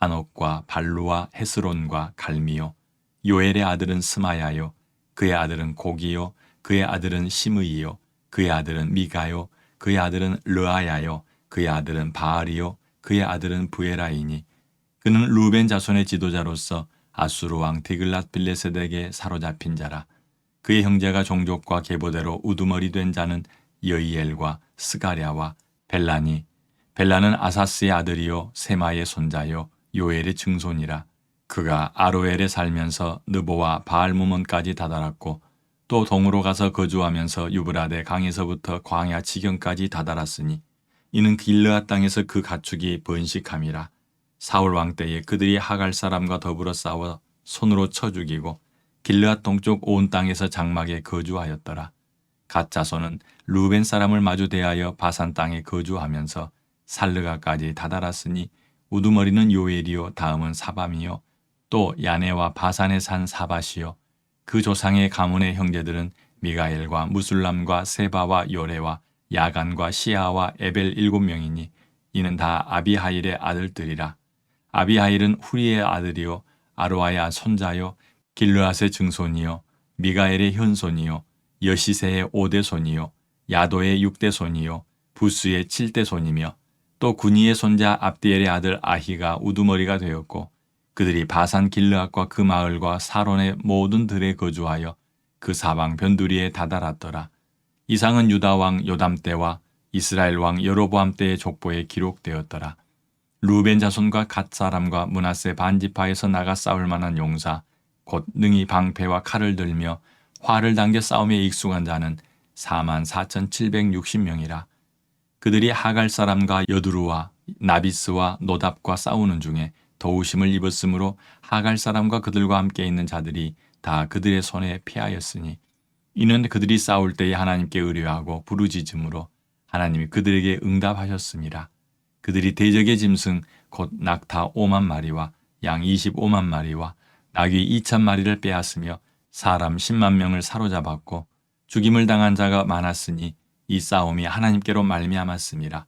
한옥과 발루와 헤스론과 갈미요. 요엘의 아들은 스마야요. 그의 아들은 고기요. 그의 아들은 시므이요. 그의 아들은 미가요. 그의 아들은 르아야요. 그의 아들은 바알이요. 그의 아들은 부에라이니. 그는 루벤 자손의 지도자로서 아수르 왕 디글랏 빌레셋에게 사로잡힌 자라. 그의 형제가 종족과 계보대로 우두머리 된 자는 여이엘과 스가랴와 벨라니. 벨라는 아사스의 아들이요. 세마의 손자요 요엘의 증손이라 그가 아로엘에 살면서 느보와 바알무몬까지 다다랐고 또 동으로 가서 거주하면서 유브라데 강에서부터 광야 지경까지 다다랐으니 이는 길르앗 땅에서 그 가축이 번식함이라 사울 왕 때에 그들이 하갈 사람과 더불어 싸워 손으로 쳐 죽이고 길르앗 동쪽 온 땅에서 장막에 거주하였더라. 갓 자손은 루벤 사람을 마주 대하여 바산 땅에 거주하면서 살르가까지 다다랐으니 우두머리는 요엘이요 다음은 사밤이요. 또 야네와 바산에 산 사바시요. 그 조상의 가문의 형제들은 미가엘과 무술람과 세바와 요레와 야간과 시아와 에벨 일곱 명이니 이는 다 아비하일의 아들들이라. 아비하일은 후리의 아들이요 아로아야 손자요 길르앗의 증손이요 미가엘의 현손이요 여시세의 오대 손이요 야도의 육대 손이요 부스의 칠대 손이며 또 군이의 손자 압디엘의 아들 아히가 우두머리가 되었고 그들이 바산 길르앗과 그 마을과 사론의 모든 들에 거주하여 그 사방 변두리에 다다랐더라. 이상은 유다 왕 요담 때와 이스라엘 왕 여로보암 때의 족보에 기록되었더라. 루벤 자손과 갓 사람과 문하세 반지파에서 나가 싸울 만한 용사 곧 능히 방패와 칼을 들며 활을 당겨 싸움에 익숙한 자는 4만 4,760명이라. 그들이 하갈 사람과 여두루와 나비스와 노답과 싸우는 중에 도우심을 입었으므로 하갈 사람과 그들과 함께 있는 자들이 다 그들의 손에 피하였으니 이는 그들이 싸울 때에 하나님께 의뢰하고 부르짖음으로 하나님이 그들에게 응답하셨습니다. 그들이 대적의 짐승 곧 낙타 5만 마리와 양 25만 마리와 나귀 2천 마리를 빼앗으며 사람 10만 명을 사로잡았고 죽임을 당한 자가 많았으니 이 싸움이 하나님께로 말미암았습니다.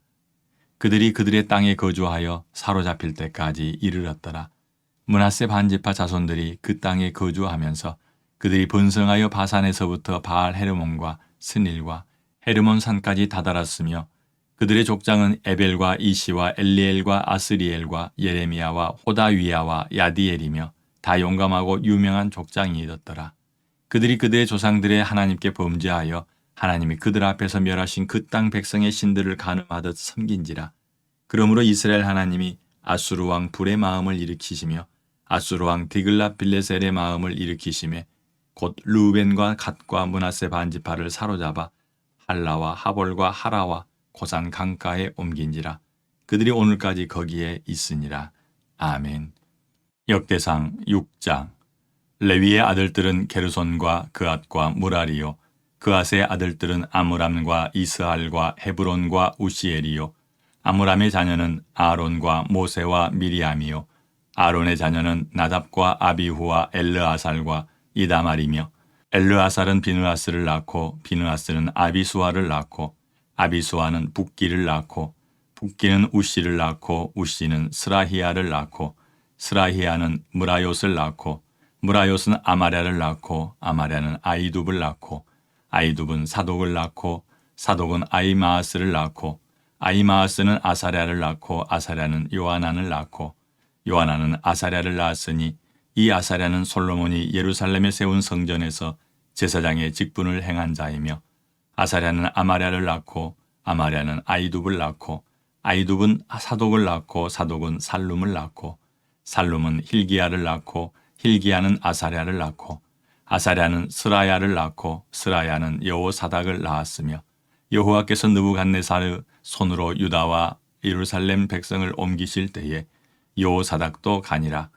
그들이 그들의 땅에 거주하여 사로잡힐 때까지 이르렀더라. 문하세 반지파 자손들이 그 땅에 거주하면서 그들이 번성하여 바산에서부터 바알 헤르몬과 스닐과 헤르몬 산까지 다다랐으며 그들의 족장은 에벨과 이시와 엘리엘과 아스리엘과 예레미야와 호다위야와 야디엘이며 다 용감하고 유명한 족장이었더라. 그들이 그들의 조상들의 하나님께 범죄하여 하나님이 그들 앞에서 멸하신 그 땅 백성의 신들을 가늠하듯 섬긴지라. 그러므로 이스라엘 하나님이 아수르 왕 불의 마음을 일으키시며 아수르 왕 디글라 빌레셀의 마음을 일으키심에 곧 루벤과 갓과 문하세 반지파를 사로잡아 할라와 하볼과 하라와 고산 강가에 옮긴지라. 그들이 오늘까지 거기에 있으니라. 아멘. 역대상 6장 레위의 아들들은 게르손과 그앗과 무라리요 그앗의 아들들은 아므람과 이스할과 헤브론과 우시엘이요. 아므람의 자녀는 아론과 모세와 미리암이요. 아론의 자녀는 나답과 아비후와 엘르아살과 이다말이며 엘르아살은 비느아스를 낳고 비느아스는 아비수아를 낳고 아비수아는 북기를 낳고 북기는 우시를 낳고 우시는 스라히아를 낳고 스라히아는 무라요스를 낳고 무라요스는 아마랴를 낳고 아마랴는 아이둡을 낳고 아이둡은 사독을 낳고 사독은 아이마아스를 낳고 아이마아스는 아사랴를 낳고 아사랴는 요하난을 낳고 요하난은 아사랴를 낳았으니 이 아사랴는 솔로몬이 예루살렘에 세운 성전에서 제사장의 직분을 행한 자이며 아사랴는 아마랴를 낳고 아마랴는 아이둡을 낳고 아이둡은 사독을 낳고 사독은 살룸을 낳고 살룸은 힐기야를 낳고 힐기야는 아사랴를 낳고 아사랴는 스라야를 낳고 스라야는 여호사닥을 낳았으며 여호와께서 느부갓네살의 손으로 유다와 예루살렘 백성을 옮기실 때에 여호사닥도 가니라.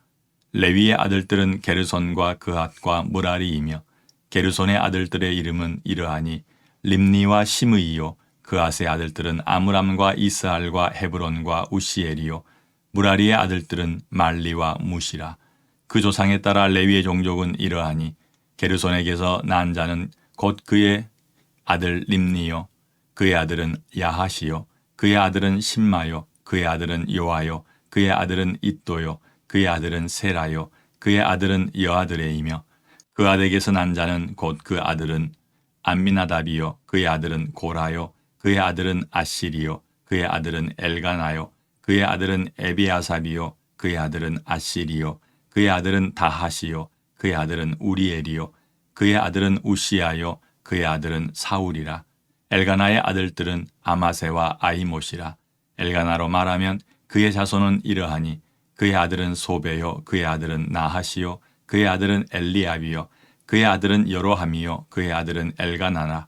레위의 아들들은 게르손과 그핫과 무라리이며 게르손의 아들들의 이름은 이러하니 림니와 시므이요 그핫의 아들들은 아므람과 이스알과 헤브론과 우시엘이요 무라리의 아들들은 말리와 무시라. 그 조상에 따라 레위의 종족은 이러하니 게르손에게서 난 자는 곧 그의 아들 림니요 그의 아들은 야하시요 그의 아들은 심마요 그의 아들은 요아요 그의 아들은 잇도요 그의 아들은 세라요 그의 아들은 여아드레이며 그 아들에게서 난 자는 곧 그 아들은 안미나답이요 그의 아들은 고라요 그의 아들은 아시리요 그의 아들은 엘가나요 그의 아들은 에비아삽이요 그의 아들은 아시리요 그의 아들은 다하시요 그의 아들은 우리엘이요 그의 아들은 우시아요 그의 아들은 사울이라 엘가나의 아들들은 아마세와 아이못이라 엘가나로 말하면 그의 자손은 이러하니 그의 아들은 소베요 그의 아들은 나하시요 그의 아들은 엘리압이요 그의 아들은 여로함이요 그의 아들은 엘가나나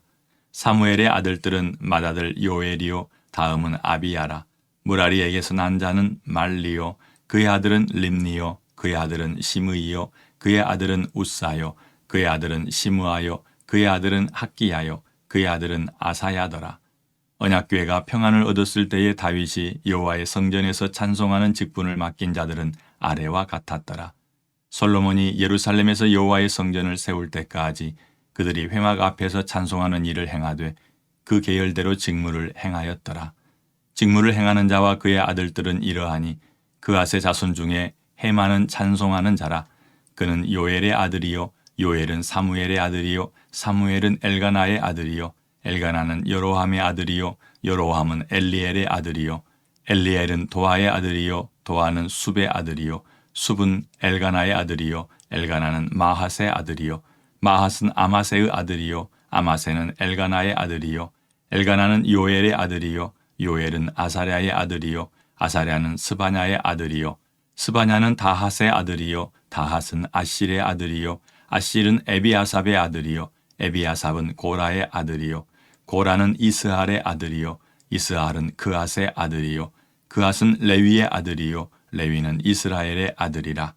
사무엘의 아들들은 맏아들 요엘이요 다음은 아비야라 무라리에게서 난 자는 말리요 그의 아들은 림니요 그의 아들은 시므이요 그의 아들은 우사요 그의 아들은 시므아요 그의 아들은 학기야요 그의 아들은 아사야더라 언약궤가 평안을 얻었을 때에 다윗이 여호와의 성전에서 찬송하는 직분을 맡긴 자들은 아래와 같았더라. 솔로몬이 예루살렘에서 여호와의 성전을 세울 때까지 그들이 회막 앞에서 찬송하는 일을 행하되 그 계열대로 직무를 행하였더라. 직무를 행하는 자와 그의 아들들은 이러하니 그 아세 자손 중에 해마는 찬송하는 자라. 그는 요엘의 아들이요 요엘은 사무엘의 아들이요 사무엘은 엘가나의 아들이요 엘가나는 여로함의 아들이요 여로함은 엘리엘의 아들이요 엘리엘은 도아의 아들이요 도아는 숲의 아들이요 숲은 엘가나의 아들이요 엘가나는 마하스의 아들이요 마하스는 아마세의 아들이요 아마세는 엘가나의 아들이요 엘가나는 요엘의 아들이요 요엘은 아사랴의 아들이요 아사랴는 스바냐의 아들이요 스바냐는 다하스의 아들이요. 다하스는 아실의 아들이요. 아실은 에비아삽의 아들이요. 에비아삽은 고라의 아들이요. 고라는 이스할의 아들이요. 이스할은 그앗의 아들이요. 그앗은 레위의 아들이요. 레위는 이스라엘의 아들이라.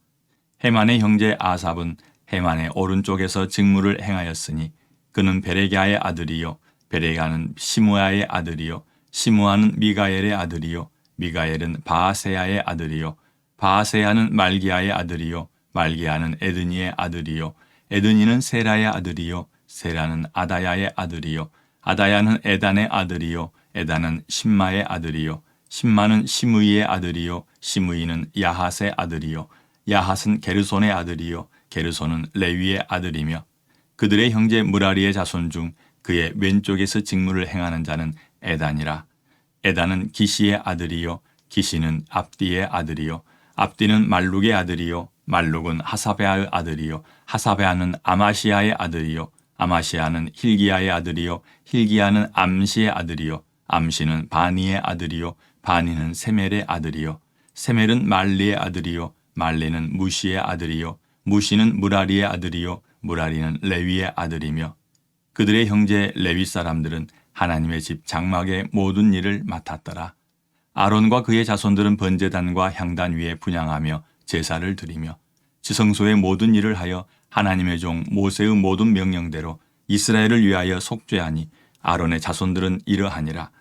헤만의 형제 아삽은 헤만의 오른쪽에서 직무를 행하였으니 그는 베레갸의 아들이요. 베레가는 시무아의 아들이요. 시무아는 미가엘의 아들이요. 미가엘은 바아세야의 아들이요 바아세야는 말기야의 아들이요 말기야는 에드니의 아들이요 에드니는 세라의 아들이요 세라는 아다야의 아들이요 아다야는 에단의 아들이요 에단은 신마의 아들이요 신마는 시므이의 아들이요 시므이는 야핫의 아들이요 야핫은 게르손의 아들이요 게르손은 레위의 아들이며 그들의 형제 무라리의 자손 중 그의 왼쪽에서 직무를 행하는 자는 에단이라. 에단은 기시의 아들이요 기시는 압디의 아들이요 압디는 말룩의 아들이요 말룩은 하사베아의 아들이요 하사베아는 아마시아의 아들이요 아마시아는 힐기야의 아들이요 힐기야는 암시의 아들이요 암시는 바니의 아들이요 바니는 세멜의 아들이요 세멜은 말리의 아들이요 말리는 무시의 아들이요 무시는 무라리의 아들이요 무라리는 레위의 아들이며 그들의 형제 레위 사람들은 하나님의 집 장막의 모든 일을 맡았더라. 아론과 그의 자손들은 번제단과 향단 위에 분양하며 제사를 드리며 지성소의 모든 일을 하여 하나님의 종 모세의 모든 명령대로 이스라엘을 위하여 속죄하니 아론의 자손들은 이러하니라.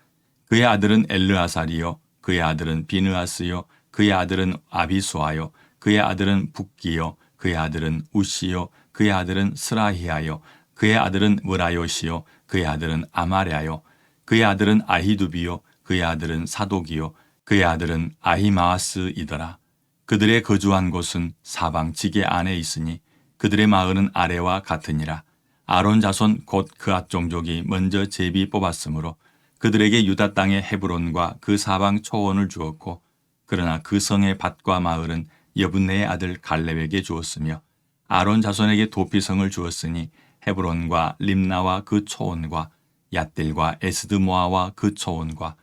그의 아들은 엘르아살이요 그의 아들은 비느아스요 그의 아들은 아비수아요 그의 아들은 북기요 그의 아들은 우시요 그의 아들은 스라히아요 그의 아들은 무라요시요 그의 아들은 아마랴요 그의 아들은 아히두비요 그의 아들은 사독이요 그의 아들은 아히마아스이더라. 그들의 거주한 곳은 사방 지게 안에 있으니 그들의 마을은 아래와 같으니라. 아론 자손 곧 그앗 종족이 먼저 제비 뽑았으므로 그들에게 유다 땅의 헤브론과 그 사방 초원을 주었고 그러나 그 성의 밭과 마을은 여분네의 아들 갈렙에게 주었으며 아론 자손에게 도피성을 주었으니 헤브론과 림나와 그 초원과 얏딜과 에스드모아와 그 초원과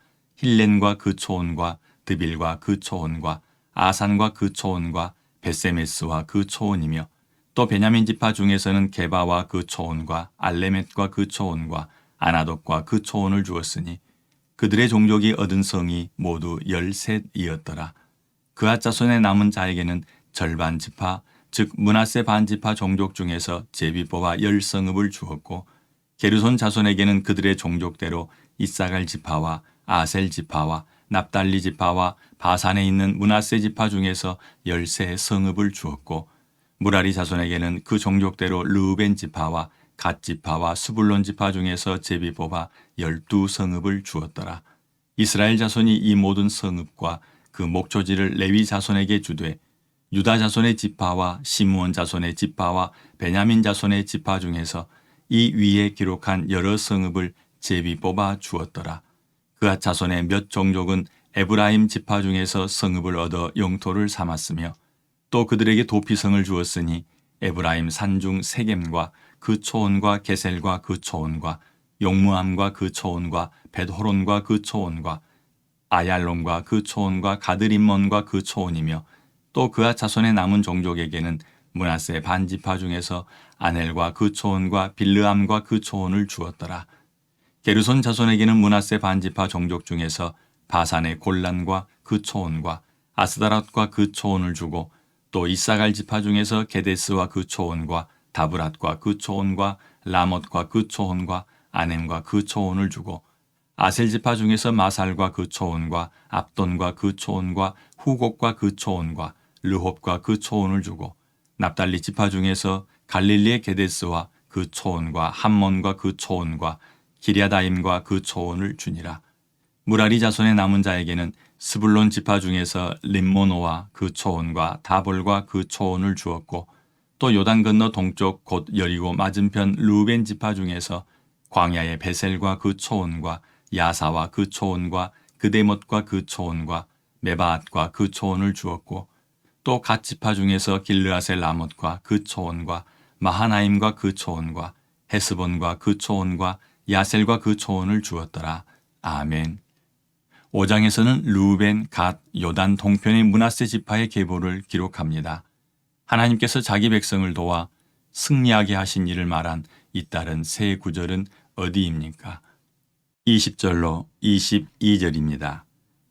힐렌과 그 초원과 드빌과 그 초원과 아산과 그 초원과 베세메스와 그 초원이며 또 베냐민 지파 중에서는 게바와 그 초원과 알레멧과 그 초원과 아나독과 그 초원을 주었으니 그들의 종족이 얻은 성이 모두 열셋이었더라. 그앗 자손의 남은 자에게는 절반 지파 즉 문하세 반지파 종족 중에서 제비 뽑아 열 성읍을 주었고 게르손 자손에게는 그들의 종족대로 이사갈 지파와 아셀 지파와 납달리 지파와 바산에 있는 문하세 지파 중에서 열세 성읍을 주었고 무라리 자손에게는 그 종족대로 르우벤 지파와 갓 지파와 수불론 지파 중에서 제비 뽑아 열두 성읍을 주었더라. 이스라엘 자손이 이 모든 성읍과 그 목초지를 레위 자손에게 주되 유다 자손의 지파와 시므온 자손의 지파와 베냐민 자손의 지파 중에서 이 위에 기록한 여러 성읍을 제비 뽑아 주었더라. 그앗 자손의 몇 종족은 에브라임 지파 중에서 성읍을 얻어 영토를 삼았으며 또 그들에게 도피성을 주었으니 에브라임 산중 세겜과 그 초원과 게셀과 그 초원과 용무함과 그 초원과 벳호론과 그 초원과 아얄론과 그 초원과 가드림몬과 그 초원이며 또 그와 자손의 남은 종족에게는 문하세 반지파 중에서 아넬과 그 초원과 빌르암과 그 초원을 주었더라. 게르손 자손에게는 문하세 반지파 종족 중에서 바산의 골란과 그 초원과 아스다랏과 그 초원을 주고 또 이사갈 지파 중에서 게데스와 그 초원과 다브랏과 그 초원과 라못과 그 초원과 아넴과 그 초원을 주고 아셀 지파 중에서 마살과 그 초원과 압돈과 그 초원과 후곡과 그 초원과 르홉과 그 초원을 주고 납달리 지파 중에서 갈릴리의 게데스와 그 초원과 함몬과 그 초원과 기리아다임과 그 초원을 주니라. 무라리 자손의 남은 자에게는 스불론 지파 중에서 림모노와 그 초원과 다볼과 그 초원을 주었고 또 요단 건너 동쪽 곧 여리고 맞은편 루벤 지파 중에서 광야의 베셀과 그 초원과 야사와 그 초원과 그데못과 그 초원과 메바앗과 그 초원을 주었고 또 갓 지파 중에서 길르아셀 라못과 그 초원과 마하나임과 그 초원과 헤스본과 그 초원과 야셀과 그 초원을 주었더라. 아멘. 5장에서는 루벤, 갓, 요단 동편의 문하세 지파의 계보를 기록합니다. 하나님께서 자기 백성을 도와 승리하게 하신 일을 말한 이 따른 세 구절은 어디입니까? 20절로 22절입니다.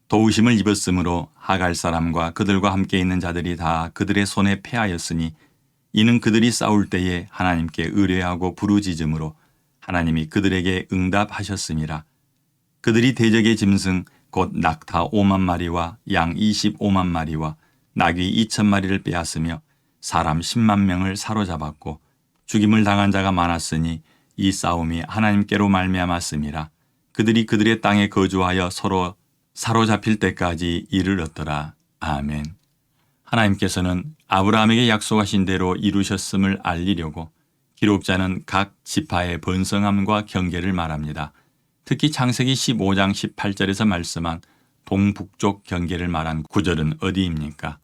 도우심을 입었으므로 하갈 사람과 그들과 함께 있는 자들이 다 그들의 손에 패하였으니 이는 그들이 싸울 때에 하나님께 의뢰하고 부르짖음으로 하나님이 그들에게 응답하셨음이라. 그들이 대적의 짐승 곧 낙타 5만 마리와 양 25만 마리와 나귀 2천 마리를 빼앗으며 사람 10만 명을 사로잡았고 죽임을 당한 자가 많았으니 이 싸움이 하나님께로 말미암았음이라. 그들이 그들의 땅에 거주하여 서로 사로잡힐 때까지 이르렀더라. 아멘. 하나님께서는 아브라함에게 약속하신 대로 이루셨음을 알리려고 기록자는 각 지파의 번성함과 경계를 말합니다. 특히 창세기 15장 18절에서 말씀한 동북쪽 경계를 말한 구절은 어디입니까?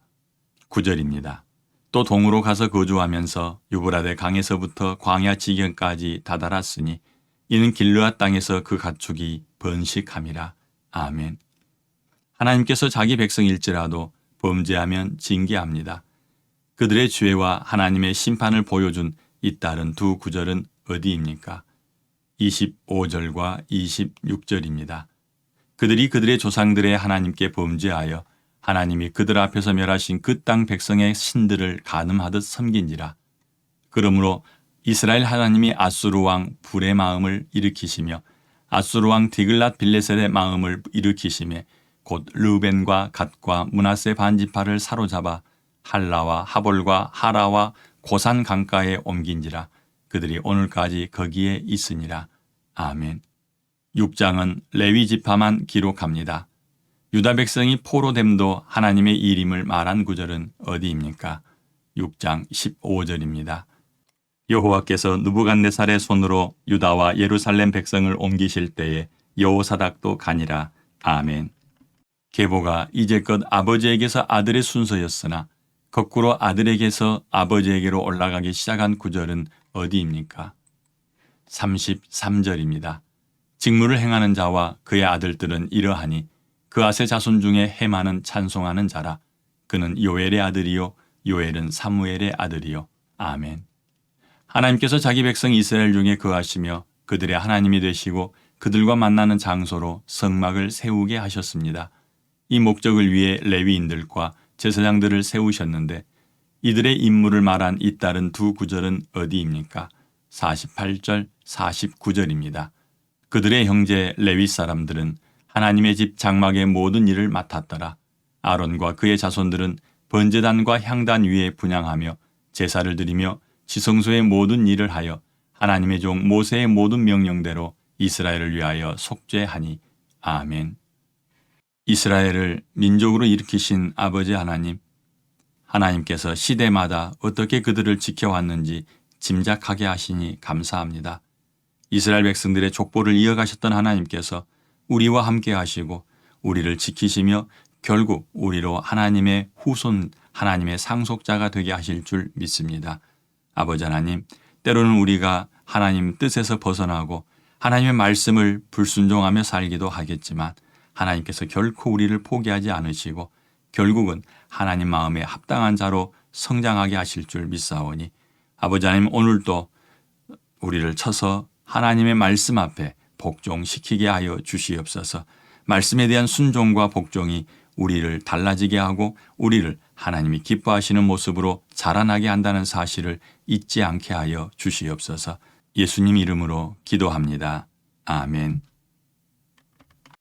구절입니다. 또 동으로 가서 거주하면서 유브라데 강에서부터 광야 지경까지 다다랐으니 이는 길르앗 땅에서 그 가축이 번식함이라. 아멘. 하나님께서 자기 백성일지라도 범죄하면 징계합니다. 그들의 죄와 하나님의 심판을 보여준 이 따른 두 구절은 어디입니까? 25절과 26절입니다. 그들이 그들의 조상들의 하나님께 범죄하여 하나님이 그들 앞에서 멸하신 그 땅 백성의 신들을 가늠하듯 섬긴지라. 그러므로 이스라엘 하나님이 아수르 왕 불의 마음을 일으키시며 아수르 왕 디글랏 빌레셋의 마음을 일으키시며 곧 르벤과 갓과 문하세 반지파를 사로잡아 할라와 하볼과 하라와 고산 강가에 옮긴지라 그들이 오늘까지 거기에 있으니라. 아멘. 6장은 레위 지파만 기록합니다. 유다 백성이 포로됨도 하나님의 일임을 말한 구절은 어디입니까? 6장 15절입니다. 여호와께서 누부갓네살의 손으로 유다와 예루살렘 백성을 옮기실 때에 여호사닥도 가니라. 아멘. 계보가 이제껏 아버지에게서 아들의 순서였으나 거꾸로 아들에게서 아버지에게로 올라가기 시작한 구절은 어디입니까? 33절입니다. 직무를 행하는 자와 그의 아들들은 이러하니 그 아세 자손 중에 해마는 찬송하는 자라. 그는 요엘의 아들이요 요엘은 사무엘의 아들이요. 아멘. 하나님께서 자기 백성 이스라엘 중에 거하시며 그들의 하나님이 되시고 그들과 만나는 장소로 성막을 세우게 하셨습니다. 이 목적을 위해 레위인들과 제사장들을 세우셨는데 이들의 임무를 말한 잇따른 두 구절은 어디입니까? 48절, 49절입니다. 그들의 형제 레위 사람들은 하나님의 집 장막의 모든 일을 맡았더라. 아론과 그의 자손들은 번제단과 향단 위에 분양하며 제사를 드리며 지성소의 모든 일을 하여 하나님의 종 모세의 모든 명령대로 이스라엘을 위하여 속죄하니 아멘. 이스라엘을 민족으로 일으키신 아버지 하나님, 하나님께서 시대마다 어떻게 그들을 지켜왔는지 짐작하게 하시니 감사합니다. 이스라엘 백성들의 족보를 이어가셨던 하나님께서 우리와 함께 하시고 우리를 지키시며 결국 우리로 하나님의 후손, 하나님의 상속자가 되게 하실 줄 믿습니다. 아버지 하나님, 때로는 우리가 하나님 뜻에서 벗어나고 하나님의 말씀을 불순종하며 살기도 하겠지만 하나님께서 결코 우리를 포기하지 않으시고 결국은 하나님 마음에 합당한 자로 성장하게 하실 줄 믿사오니 아버지 하나님 오늘도 우리를 쳐서 하나님의 말씀 앞에 복종시키게 하여 주시옵소서. 말씀에 대한 순종과 복종이 우리를 달라지게 하고 우리를 하나님이 기뻐하시는 모습으로 자라나게 한다는 사실을 잊지 않게 하여 주시옵소서. 예수님 이름으로 기도합니다. 아멘.